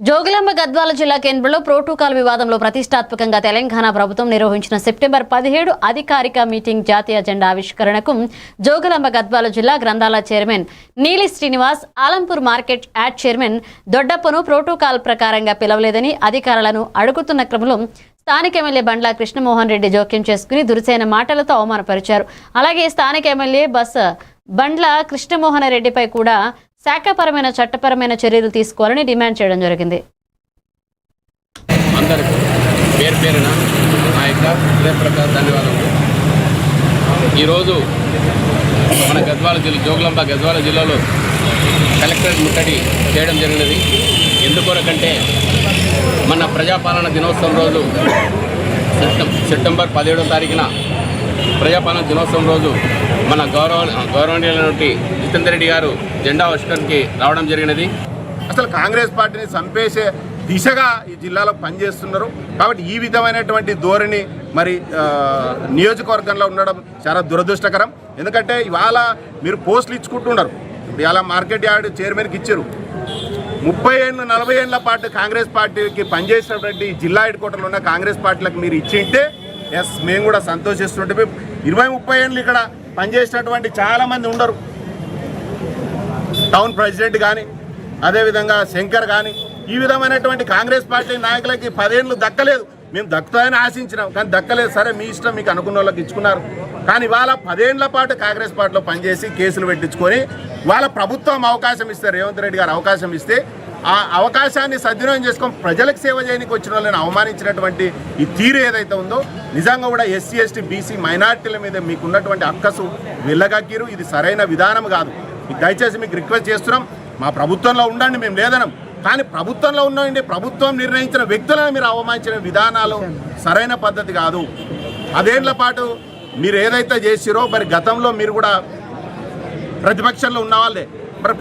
జోగులాంబ గద్వాల జిల్లా కేంద్రంలో ప్రోటోకాల్ వివాదంలో ప్రతిష్టాత్మకంగా తెలంగాణ ప్రభుత్వం నిర్వహించిన సెప్టెంబర్ పదిహేడు అధికారిక మీటింగ్ జాతీయ జెండా ఆవిష్కరణకు జోగులాంబ గద్వాల జిల్లా గ్రంథాల chairman Neeli Srinivas Alampur market yard chairman దొడ్డప్పను protocol ప్రకారంగా పిలవలేదని అధికారులను అడుగుతున్న క్రమంలో స్థానిక ఎమ్మెల్యే బండ్ల కృష్ణమోహన్ రెడ్డి జోక్యం చేసుకుని దురుసైన మాటలతో అవమానపరిచారు. అలాగే స్థానిక ఎమ్మెల్యే బస్ బండ్ల కృష్ణమోహన్ రెడ్డిపై కూడా శాఖపరమైన చట్టపరమైన చర్యలు తీసుకోవాలని డిమాండ్ చేయడం జరిగింది. అందరికీ పేరు పేరున నా యొక్క ఈరోజు మన గద్వాల జిల్లా జోగులాంబ గద్వాల జిల్లాలో కలెక్టరేట్ ముట్టడి చేయడం జరిగినది. ఎందుకొరకంటే మన ప్రజాపాలన దినోత్సవం రోజు సెప్టెంబర్ పదిహేడో తారీఖున ప్రజాపాలన దినోత్సవం రోజు మన గౌరవ గౌరవనీయులైనటువంటి జితేందర్ రెడ్డి గారు జెండా ఆవిష్కరణకి రావడం జరిగినది. అసలు కాంగ్రెస్ పార్టీని చంపేసే దిశగా ఈ జిల్లాలో పనిచేస్తున్నారు. కాబట్టి ఈ విధమైనటువంటి ధోరణి మరి నియోజకవర్గంలో ఉండడం చాలా దురదృష్టకరం. ఎందుకంటే ఇవాళ మీరు పోస్టులు ఇచ్చుకుంటున్నారు. ఇవాళ మార్కెట్ యార్డ్ చైర్మన్కి ఇచ్చారు. ముప్పై ఏళ్ళు నలభై ఏళ్ళ పాటు కాంగ్రెస్ పార్టీకి పనిచేసినటువంటి జిల్లా హెడ్ క్వార్టర్లో ఉన్న కాంగ్రెస్ పార్టీలకు మీరు ఇచ్చింటే ఎస్ మేము కూడా సంతోషిస్తుంటే ఇరవై ముప్పై ఏళ్ళు ఇక్కడ పనిచేసినటువంటి చాలామంది ఉండరు. టౌన్ ప్రెసిడెంట్ కానీ అదేవిధంగా శంకర్ కానీ ఈ విధమైనటువంటి కాంగ్రెస్ పార్టీ నాయకులకి పదేళ్ళు దక్కలేదు. మేము దక్కుతాయని ఆశించినాం కానీ దక్కలేదు. సరే మీ ఇష్టం మీకు అనుకున్న వాళ్ళకి ఇచ్చుకున్నారు. కానీ ఇవాళ పదేళ్ళ పాటు కాంగ్రెస్ పార్టీలో పనిచేసి కేసులు పెట్టించుకొని వాళ్ళ ప్రభుత్వం అవకాశం ఇస్తే రేవంత్ రెడ్డి గారు అవకాశం ఇస్తే ఆ అవకాశాన్ని సద్వినియోగం చేసుకొని ప్రజలకు సేవ చేయడానికి వచ్చిన వాళ్ళని అవమానించినటువంటి ఈ తీరు ఏదైతే ఉందో నిజంగా కూడా ఎస్సీ ఎస్టీ బీసీ మైనార్టీల మీద మీకున్నటువంటి అక్కసు వెళ్ళగక్కిరు ఇది సరైన విధానం కాదు. దయచేసి మీకు రిక్వెస్ట్ చేస్తున్నాం మా ప్రభుత్వంలో ఉండండి మేము లేదనం. కానీ ప్రభుత్వంలో ఉండండి ప్రభుత్వం నిర్ణయించిన వ్యక్తులను మీరు అవమానించిన విధానాలు సరైన పద్ధతి కాదు. పదేళ్ళ పాటు మీరు ఏదైతే చేసిరో మరి గతంలో మీరు కూడా ప్రతిపక్షంలో ఉన్న వాళ్ళే. మరి